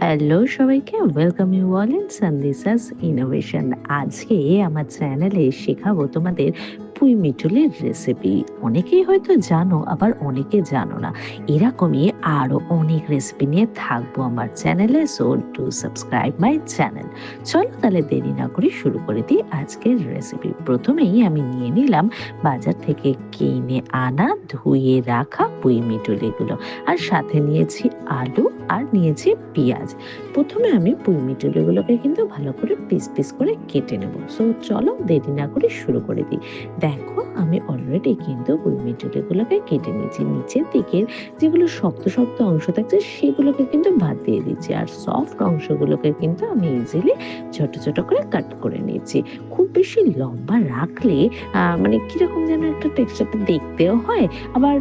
Hello সবাইকে। Welcome you all in সানদিসাস innovation আজকে আমার চ্যানেলে শেখাবো তোমাদের পুঁই মিটুলের রেসিপি অনেকেই হয়তো জানো, আবার অনেকে জানো না। এরকমই আরও অনেক রেসিপি নিয়ে থাকব আমার চ্যানেলে so to subscribe my channel চলো তাহলে দেরি না করে শুরু করে দিই আজকের রেসিপি প্রথমেই আমি নিয়ে নিলাম বাজার থেকে কিনে আনা, ধুয়ে রাখা পুঁই মিটুল এগুলো। আর সাথে নিয়েছি আলু আর নিয়েছি পেঁয়াজ। প্রথমে আমি পুঁই মিটুলিগুলোকে কিন্তু ভালো করে পিস পিস করে কেটে নেব। সো চলো দেরি না করে শুরু করে দিই। আমি অলরেডি কিন্তু পুঁই মিটুলিগুলোকে কেটে নিয়েছি। নিচের দিকের যেগুলো শক্ত শক্ত অংশ থাকছে, সেগুলোকে কিন্তু বাদ দিয়ে দিচ্ছি। আর সফট অংশগুলোকে কিন্তু আমি ইজিলি ছোট ছোট করে কাট করে নিয়েছি। খুব বেশি লম্বা রাখলে মানে কীরকম যেন একটা টেক্সচারটা দেখতেও হয়, আবার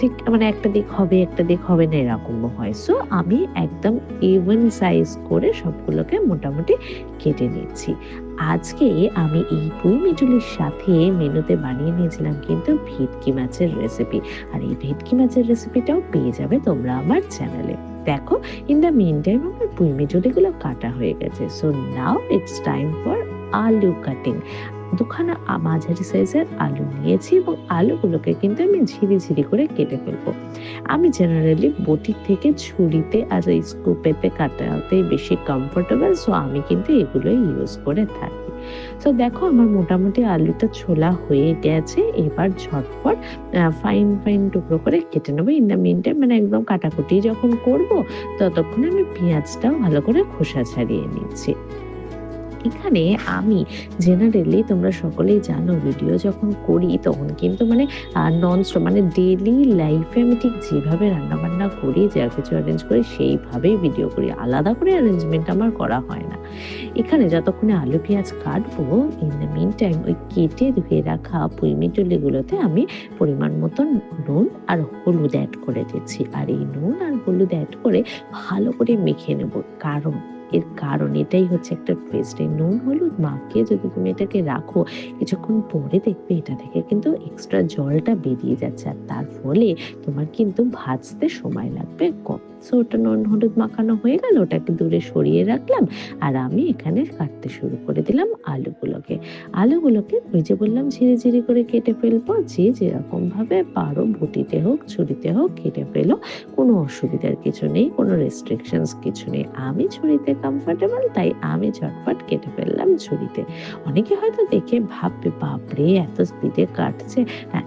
ঠিক মানে একটা দিক হবে, একটা দিক হবে না এরকমও হয়। সো আমি একদম ইভেন সাইজ করে সবগুলোকে মোটামুটি কেটে নিচ্ছি। আজকে আমি এই পুঁই মিটুলির সাথে মেনুতে বানিয়ে নিয়েছিলাম কিন্তু ভেটকি মাছের রেসিপি আর এই ভেটকি মাছের রেসিপিটাও পেয়ে যাবে তোমরা আমার চ্যানেলে দেখো ইন দ্য মেন টাইম আমার পুঁই মিটুলিগুলো কাটা হয়ে গেছে। So now it's time for aloo cutting দুখানা মাঝারি সাইজের আলু নিয়েছি এবং আলুগুলোকে কিন্তু আমি ঝিরি ঝিরি করে কেটে ফেলব। আমি জেনারেলি বটির থেকে ছুরিতে আর এই স্কুপেতে কাটাতেই বেশি কমফোর্টেবল সো আমি কিন্তু এগুলোই ইউজ করে থাকি। তো দেখো আমার মোটামুটি আলুটা ছোলা হয়ে গেছে, এবার ঝটপট ফাইন ফাইন টুকরো করে কেটে নেব। ইন দ্য মিন টাইম মানে একদম কাটাকুটি যখন করব, ততক্ষণে আমি পেঁয়াজটাও ভালো করে খোসা ছাড়িয়ে নিচ্ছি। এখানে আমি জেনারেলি তোমরা সকলেই জানো ভিডিও যখন করি তখন কিন্তু মানে নন স্টপ মানে ডেলি লাইফে আমি ঠিক যেভাবে রান্না বান্না করি যা কিছু অ্যারেঞ্জ করি সেইভাবেই ভিডিও করি। আলাদা করে অ্যারেঞ্জমেন্ট আমার করা হয় না। এখানে যতক্ষণে আলু, পেঁয়াজ কাটবো ইন দ্য মিন টাইম ওই কেটে ধুয়ে রাখা পুঁই মিটুলিগুলোতে আমি পরিমাণ মতন নুন আর হলুদ অ্যাড করে দিচ্ছি। আর এই নুন আর হলুদ অ্যাড করে ভালো করে মেখে নেব। কারণ এর কারণ এটাই হচ্ছে একটা পেস্ট এই নুন হলুদ মাখিয়ে যদি তুমি এটাকে রাখো, কিছুক্ষণ পরে দেখবে এটা থেকে কিন্তু এক্সট্রা জলটা বেরিয়ে যাচ্ছে। আর তার ফলে তোমার কিন্তু ভাজতে সময় লাগবে কম। সো ওটা নুন, হলুদ মাখানো হয়ে গেল, ওটাকে দূরে সরিয়ে রাখলাম আর আমি এখানে কাটতে শুরু করে দিলাম আলুগুলোকে। আলুগুলোকে ওই যে বললাম ঝিরি ঝিরি করে কেটে ফেলব, যে যেরকম ভাবে পারো বটিতে হোক, ছুরিতে হোক কেটে ফেলো, কোনো অসুবিধার কিছু নেই, কোনো রেস্ট্রিকশনস কিছু নেই। আমি ছুরিতে কমফর্টেবল তাই আমি ঝটফট কেটে ফেললাম ছুরিতে। অনেকে হয়তো দেখে, ভাববে, বাপরে, এত স্পিডে কাটছে। হ্যাঁ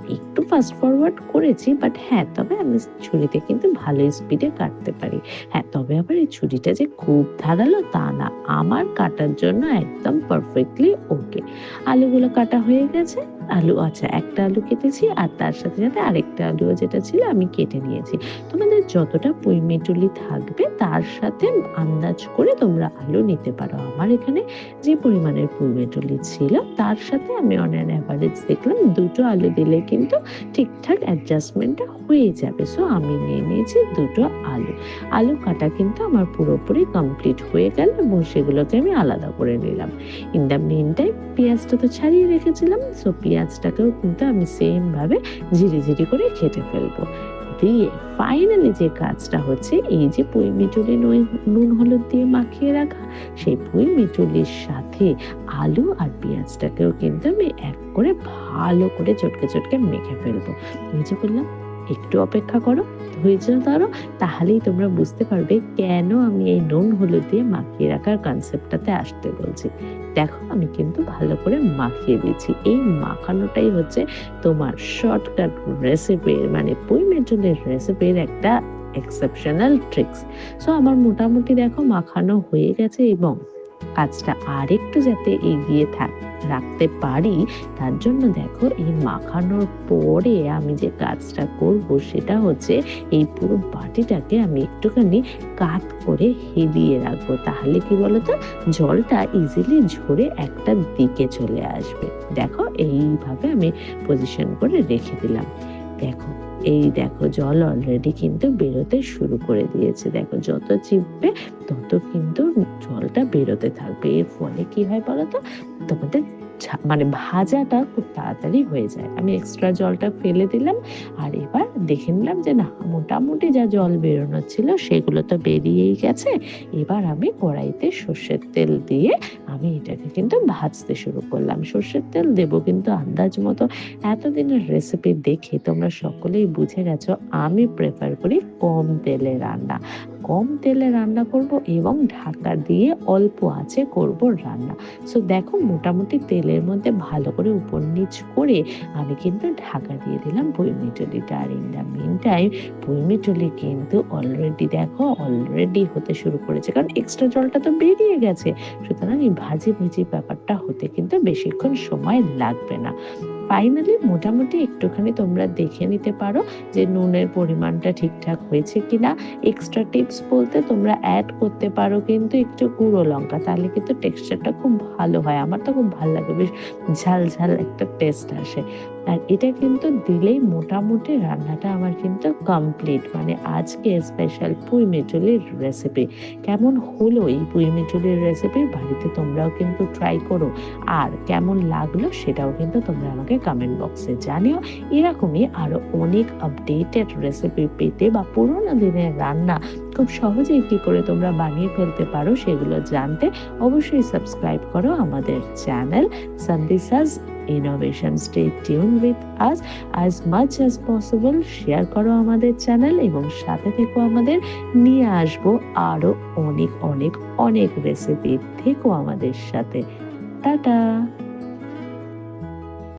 ফাস্ট ফরওয়ার্ড করেছি বাট হ্যাঁ তবে আমি ছুরিতে কিন্তু ভালো স্পিডে কাটতে পারি। হ্যাঁ তবে আবার এই ছুরিটা যে খুব ধারালো তা না। আমার কাটার জন্য একদম পারফেক্টলি ওকে আলুগুলো কাটা হয়ে গেছে। আলু আচ্ছা একটা আলু কেটেছি আর তার সাথে সাথে আরেকটা আলুও যেটা ছিল আমি কেটে নিয়েছি। তোমাদের যতটা পুঁই মিটুলি থাকবে, তার সাথে আন্দাজ করে তোমরা আলু নিতে পারো। আমার এখানে যে পরিমাণের পুঁই মিটুলি ছিল, তার সাথে আমি অন অ্যান অ্যাভারেজ দেখলাম দুটো আলু দিলে কিন্তু ঠিকঠাক অ্যাডজাস্টমেন্টটা হয়ে যাবে। সো আমি নিয়ে নিয়েছি দুটো আলু। আলু কাটা কিন্তু আমার পুরোপুরি কমপ্লিট হয়ে গেল এবং সেগুলোকে আমি আলাদা করে নিলাম। ইন দ্য মেন টাইম পেঁয়াজটা তো ছাড়িয়ে রেখেছিলাম। সো পেঁয়াজটাকেও কিন্তু আমি সেম ভাবে ঝিরি ঝিরি করে কেটে ফেলব। দিয়ে ফাইনালি যে কাজটা হচ্ছে, এই যে পুঁই মিটুলি নুন হলুদ দিয়ে মাখিয়ে রাখা, সেই পুঁই মিটুলির সাথে আলু আর পেঁয়াজটাকেও কিন্তু আমি এক করে ভালো করে চটকে চটকে মেখে ফেলব। এই যে বললাম একটু অপেক্ষা করো, ধৈর্য ধরো, তাহলেই তোমরা বুঝতে পারবে কেন আমি এই নুন হলুদ দিয়ে মাখিয়ে রাখার কনসেপ্টটাতে আসতে বলছি। দেখো আমি কিন্তু ভালো করে মাখিয়ে দিচ্ছি এই মাখানোটাই হচ্ছে তোমার শর্টকাট রেসিপির মানে পুঁই মেটুলের রেসিপির একটা এক্সেপশনাল ট্রিক্স সো আমার মোটামুটি দেখো মাখানো হয়ে গেছে এবং কাজটা আরেকটু যাতে এগিয়ে থাক। রাখতে পারি, তার জন্য দেখো এই মাখানোর পরে আমি যে কাজটা করব সেটা হচ্ছে এই পুরো বাটিটাকে আমি একটুখানি কাত করে হেলিয়ে রাখব। তাহলে কি বলতো? জলটা ইজিলি ঝরে একটা দিকে চলে আসবে। দেখো এইভাবে আমি পজিশন করে রেখে দিলাম। দেখো, এই দেখো জল অলরেডি কিন্তু বেরোতে শুরু করে দিয়েছে। দেখো যত চিপবে তত কিন্তু জলটা বেরোতে থাকবে। এর ফলে কি হয় বলতো? তোমাদের মানে ভাজাটা খুব তাড়াতাড়ি হয়ে যায়। আমি এক্সট্রা জলটা ফেলে দিলাম আর এবার দেখে নিলাম যে না, মোটামুটি যা জল বেরোনো ছিল সেগুলো তো বেরিয়েই গেছে। এবার আমি কড়াইতে সর্ষের তেল দিয়ে আমি এটাকে কিন্তু ভাজতে শুরু করলাম। সর্ষের তেল দেবো কিন্তু আন্দাজ মতো। এতদিনের রেসিপি দেখে তোমরা সকলেই বুঝে গেছো, আমি প্রেফার করি কম তেলে রান্না। কম তেলে রান্না করব এবং ঢাকা দিয়ে অল্প আঁচে করব রান্না। সো দেখো মোটামুটি তেলের মধ্যে ভালো করে উপর নিচ করে আমি কিন্তু ঢাকা দিয়ে দিলাম পুঁইমিটলিটা আর ইন দ্য মিন টাইম পুঁইমিটলি কিন্তু অলরেডি দেখো অলরেডি হতে শুরু করেছে। কারণ এক্সট্রা জলটা তো বেরিয়ে গেছে। সুতরাং এই ভাজি ভিজি ব্যাপারটা হতে কিন্তু বেশিক্ষণ সময় লাগবে না। ফাইনালি মোটামুটি একটুখানি তোমরা দেখে নিতে পারো যে নুনের পরিমাণটা ঠিকঠাক হয়েছে কিনা। এক্সট্রা টিপস বলতে তোমরা অ্যাড করতে পারো কিন্তু একটু গুঁড়ো লঙ্কা, তাহলে কিন্তু টেক্সচারটা খুব ভালো হয়। আমার তো খুব ভালো লাগে, বেশ ঝাল ঝাল একটা টেস্ট আসে। আর এটা কিন্তু দিলেই মোটামুটি রান্নাটা আমার কিন্তু কমপ্লিট মানে আজকে স্পেশাল পুঁই মেচুলির রেসিপি কেমন হলো এই পুঁই মেচুলির রেসিপি বাড়িতে তোমরাও কিন্তু ট্রাই করো। আর কেমন লাগল সেটাও কিন্তু তোমরা আমাকে কমেন্ট বক্সে জানিও। এরকমই আরও অনেক আপডেটেড রেসিপি পেতে বা পুরোনো দিনের রান্না খুব সহজেই কি করে তোমরা বানিয়ে ফেলতে পারো সেগুলো জানতে অবশ্যই সাবস্ক্রাইব করো আমাদের channel সন্দিসাস innovation stay tuned with us as much as possible share করো আমাদের চ্যানেল এবং সাথে থেকো আমাদের। নিয়ে আসব আরও অনেক অনেক অনেক রেসিপি থেকো আমাদের সাথে। টাটা!